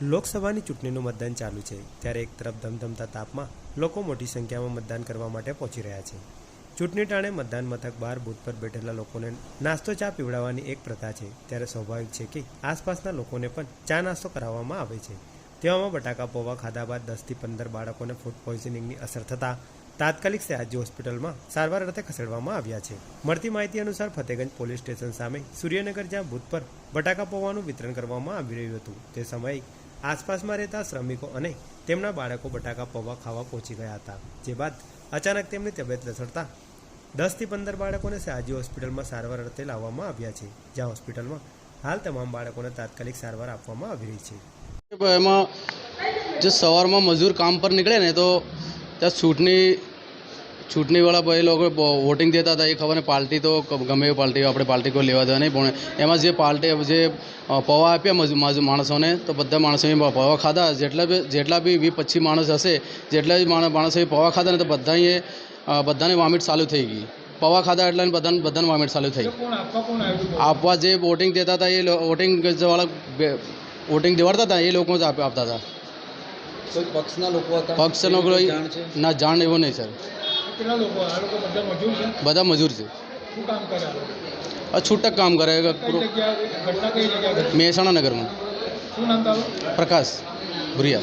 લોકસભાની ચૂંટણીનું મતદાન ચાલુ છે, ત્યારે એક તરફ ધમધમતા તાપમાં લોકો મોટી સંખ્યામાં મતદાન કરવા માટે પહોંચી રહ્યા છે. ચૂંટણી ટાણે મતદાન મથક બહાર બૂથ પર બેઠેલા લોકોને નાસ્તો ચા પીવડાવવાની એક પ્રથા છે, ત્યારે સ્વાભાવિક છે કે આસપાસના લોકોને પણ ચા નાસ્તો કરાવવામાં આવે છે. તેવામાં બટાકા પૌવા ખાધા બાદ દસથી પંદર બાળકોને ફૂડ પોઈઝનિંગની અસર થતાં તાત્કાલિક સયાજી હોસ્પિટલમાં સારવાર અર્થે ખસેડવામાં આવ્યા છે. મળતી માહિતી અનુસાર ફતેગંજ પોલીસ સ્ટેશન સામે સૂર્યનગર જ્યાં બૂથ પર બટાકા પૌવાનું વિતરણ કરવામાં આવી રહ્યું હતું, તે સમયે આસપાસમાં રહેતા શ્રમિકો અને તેમના બાળકો બટાકા પૌવા ખાવા પહોંચી ગયા હતા, જે બાદ અચાનક તેમની તબિયત લથડતા દસથી પંદર બાળકોને સાજી હોસ્પિટલમાં સારવાર અર્થે લાવવામાં આવ્યા છે, જ્યાં હોસ્પિટલમાં હાલ તમામ બાળકોને તાત્કાલિક સારવાર આપવામાં આવી રહી છે. એમાં જે સવારમાં મજૂર કામ પર નીકળે ને તો ત્યાં ચૂંટણી ચૂંટણીવાળા ભાઈ લોકો વોટિંગ દેતા હતા એ ખબર ને પાર્ટી તો ગમે એ પાર્ટી આપણે પાર્ટી કોઈ લેવા દેવા નહીં પણ એમાં જે પાર્ટી જે પવા આપ્યા માણસોને તો બધા માણસોએ પૌવા ખાધા. જેટલા બી જેટલા બી વીસ પચીસ માણસ હશે જેટલા બી માણ- માણસોએ પૌવા ખાધા ને તો બધાએ બધાને વોમિટ ચાલુ થઈ ગઈ. પૌવા ખાધા એટલે બધાને બધાને વોમિટ ચાલુ થઈ આપવા જે વોટિંગ દેતા હતા એ વોટિંગ વાળા વોટિંગ દેવાડતા હતા એ લોકો જ આપ- આપતા હતા. પક્ષના લોકો ના જાણ એવો નહીં સર. કેટલા લોકો આ લોકો બધા મજૂર છે? બધા મજૂર છે. શું કામ કરે આ લોકો? આ છૂટક કામ કરે. કઈ જગ્યા ઘટના કઈ જગ્યા ઘટી? મહેસાણા નગરમાં. શું નામ તારું? પ્રકાશ ભુરિયા.